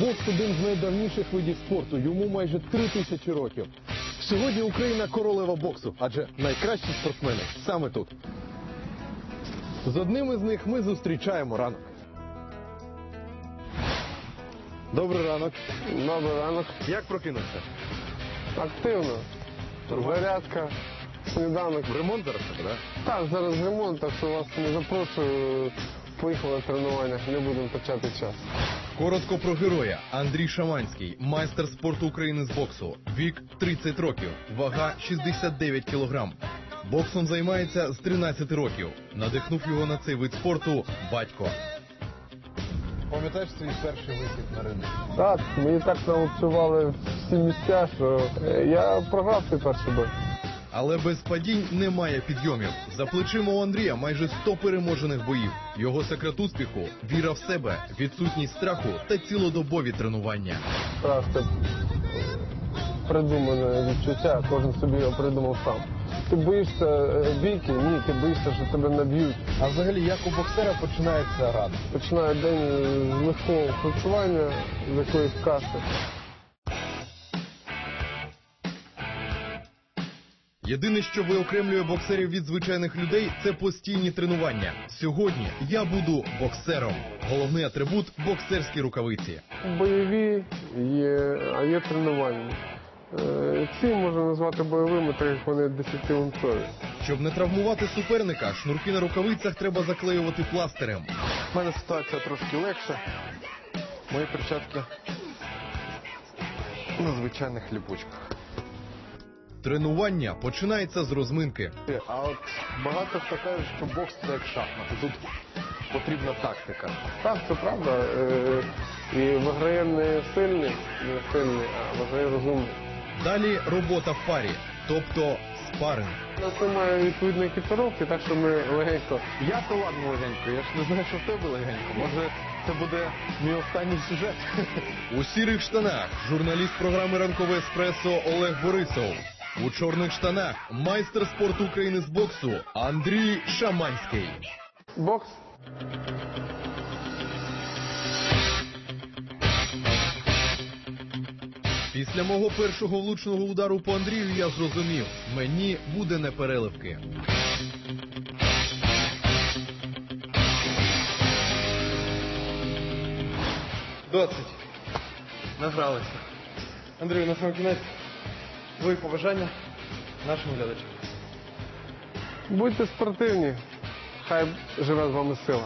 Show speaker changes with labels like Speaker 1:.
Speaker 1: Бокс один з найдавніших видів спорту. Йому майже три тисячі років. Сьогодні Україна королева боксу, адже найкращі спортсмени саме тут. З одним із них ми зустрічаємо ранок. Добрий ранок.
Speaker 2: Добрий ранок.
Speaker 1: Як прокинувся?
Speaker 2: Активно. Зарядка, сніданок.
Speaker 1: Ремонт зараз так?
Speaker 2: Так, зараз ремонт, так що вас не запрошую. Поїхали на тренування, не будемо втрачати час.
Speaker 1: Коротко про героя. Андрій Шаманський, майстер спорту України з боксу. Вік 30 років, вага 69 кілограм. Боксом займається з 13 років. Надихнув його на цей вид спорту батько. Пам'ятаєш свій перший вихід на ринок?
Speaker 2: Так, мені так налупцювали всі місця, що е, я програв цей перший бой.
Speaker 1: Але без падінь немає підйомів. За плечима у Андрія майже 100 переможених боїв. Його секрет успіху віра в себе, відсутність страху та цілодобові тренування.
Speaker 2: Страх це придумане відчуття, кожен собі його придумав сам. Ти боїшся е, бійки? Ні, ти боїшся, що тебе наб'ють.
Speaker 1: А взагалі, як у боксера починається рада?
Speaker 2: Починає день з легкого харчування, з якоїсь каші.
Speaker 1: Єдине, що виокремлює боксерів від звичайних людей, це постійні тренування. Сьогодні я буду боксером. Головний атрибут боксерські рукавиці.
Speaker 2: Бойові є, а є тренувальні. Е, Ці можна назвати бойовими, так як вони 10-унцові.
Speaker 1: Щоб не травмувати суперника, шнурки на рукавицях треба заклеювати пластирем.
Speaker 3: У мене ситуація трошки легша. Мої перчатки на звичайних ліпучках.
Speaker 1: Тренування починається з розминки.
Speaker 3: А от багато хто каже, що бокс це як шахмати. Тут потрібна тактика.
Speaker 2: Так, це правда. Е, І виграє не сильний, не сильний, а виграє розумний.
Speaker 1: Далі робота в парі, тобто спаринг.
Speaker 2: У нас немає відповідної екіпіровки, так що ми легенько.
Speaker 3: Я то ладно легенько, я ж не знаю, що в тебе легенько. Може, це буде мій останній сюжет.
Speaker 1: У сірих штанах журналіст програми Ранкове еспресо Олег Борисов. У чорних штанах майстер спорту України з боксу Андрій Шаманський.
Speaker 2: Бокс.
Speaker 1: Після мого першого влучного удару по Андрію я зрозумів, мені буде не переливки.
Speaker 3: Досить. Награлися. Андрій, на сам кінець твої побажання нашим глядачам.
Speaker 2: Будьте спортивні. Хай живе з вами сила.